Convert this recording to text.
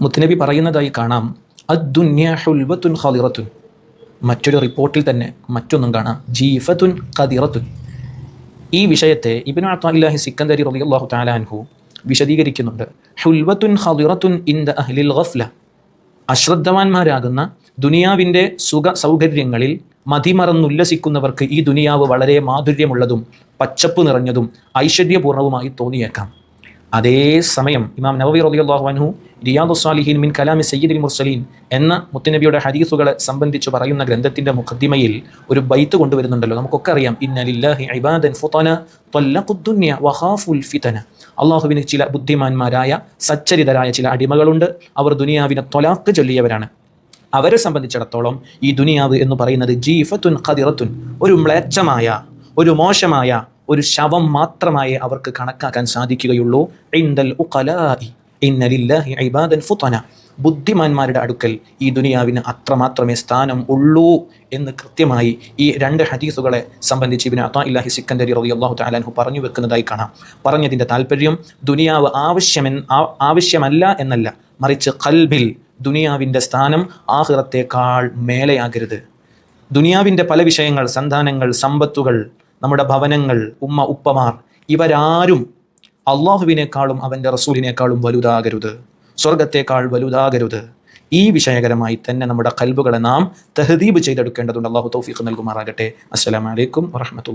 മുത്തനബി പറയുന്നതായി കാണാം. അദ്ദുന്യ ഹുൽവത്തുൻ ഖദിറത്തുൻ മറ്റൊരു റിപ്പോർട്ടിൽ തന്നെ മറ്റൊന്നും കാണാം. ജീഫത്തുൻ ഖദിറത്തുൻ. ഈ വിഷയത്തെ ഇബിൻ അത്താലില്ലാഹി സിക്കന്ദരി റളിയല്ലാഹു തആല അൻഹു വിശദീകരിക്കുന്നുണ്ട്. ഹുൽവത്തുൻ ഖദിറത്തുൻ ദ അഹ്ലിൽ ഗഫ്ല. അശ്രദ്ധവാന്മാരാകുന്ന ദുനിയാവിന്റെ സുഖ സൗകര്യങ്ങളിൽ മതിമറന്നുല്ലസിക്കുന്നവർക്ക് ഈ ദുനിയാവ് വളരെ മാധുര്യമുള്ളതും പച്ചപ്പ് നിറഞ്ഞതും ഐശ്വര്യപൂർണവുമായി തോന്നിയേക്കാം. അതേ സമയം ഇമാം നവവി റളിയല്ലാഹു അൻഹു റിയാദു സാലിഹീൻ മിൻ കലാമി സയ്യിദുൽ മുർസലീൻ എന്ന മുത്തുനബിയുടെ ഹദീസുകളെ സംബന്ധിച്ച് പറയുന്ന ഗ്രന്ഥത്തിന്റെ മുഖദ്ദിമയിൽ ഒരു ബൈത്ത് കൊണ്ടുവരുന്നുണ്ടല്ലോ. നമുക്കൊക്കെ അറിയാം. ഇന്നലില്ലാഹി ഇബാദൻ ഫുതന ത്വല്ലഖുദ്ദുന്യ വഖാഫുൽ ഫിതന. അള്ളാഹുവിന് ചില ബുദ്ധിമാന്മാരായ സച്ചരിതരായ ചില അടിമകളുണ്ട്. അവർ ദുനിയാവിനെ തൊലാക്ക് ചൊല്ലിയവരാണ്. അവരെ സംബന്ധിച്ചിടത്തോളം ഈ ദുനിയാവ് എന്ന് പറയുന്നത് ജീഫത്തുൻ ഖദിറത്തുൻ ഒരു മ്ലേച്ഛമായ ഒരു മോശമായ ഒരു ശവം മാത്രമായി അവർക്ക് കണക്കാക്കാൻ സാധിക്കുകയുള്ളൂ. ഇൻദൽ ഉഖലാഇ. ഇന്ന ലില്ലാഹി ഇബാദൻ ഫുതന. ബുദ്ധിമാന്മാരുടെ അടുക്കൽ ഈ ദുനിയാവിന് അത്രമാത്രമേ സ്ഥാനം ഉള്ളൂ എന്ന് കൃത്യമായി ഈ രണ്ട് ഹദീസുകളെ സംബന്ധിച്ച് ഇബിന് അത്താ ഇല്ലാഹി സിക്കന്ദരി റബി അള്ളാഹു താലാൻഹു പറഞ്ഞു വെക്കുന്നതായി കാണാം. പറഞ്ഞതിന്റെ താല്പര്യം ദുനിയാവ് ആവശ്യമെന്ന് ആവശ്യമല്ല എന്നല്ല. മറിച്ച് കൽബിൽ ദുനിയാവിന്റെ സ്ഥാനം ആഹ്റത്തേക്കാൾ മേലെയാകരുത്. ദുനിയാവിന്റെ പല വിഷയങ്ങൾ സന്താനങ്ങൾ സമ്പത്തുകൾ നമ്മുടെ ഭവനങ്ങൾ ഉമ്മ ഉപ്പമാർ ഇവരാരും അള്ളാഹുവിനേക്കാളും അവന്റെ റസൂലിനേക്കാളും വലുതാകരുത്. സ്വർഗത്തേക്കാൾ വലുതാകരുത്. ഈ വിഷയകരമായി തന്നെ നമ്മുടെ കൽബുകളെ നാം തഹദീബ് ചെയ്തെടുക്കേണ്ടതുണ്ട്. അള്ളാഹു തൗഫീഖ് നൽകുമാറാകട്ടെ. അസ്സലാമലൈക്കും വറഹമത്തുള്ള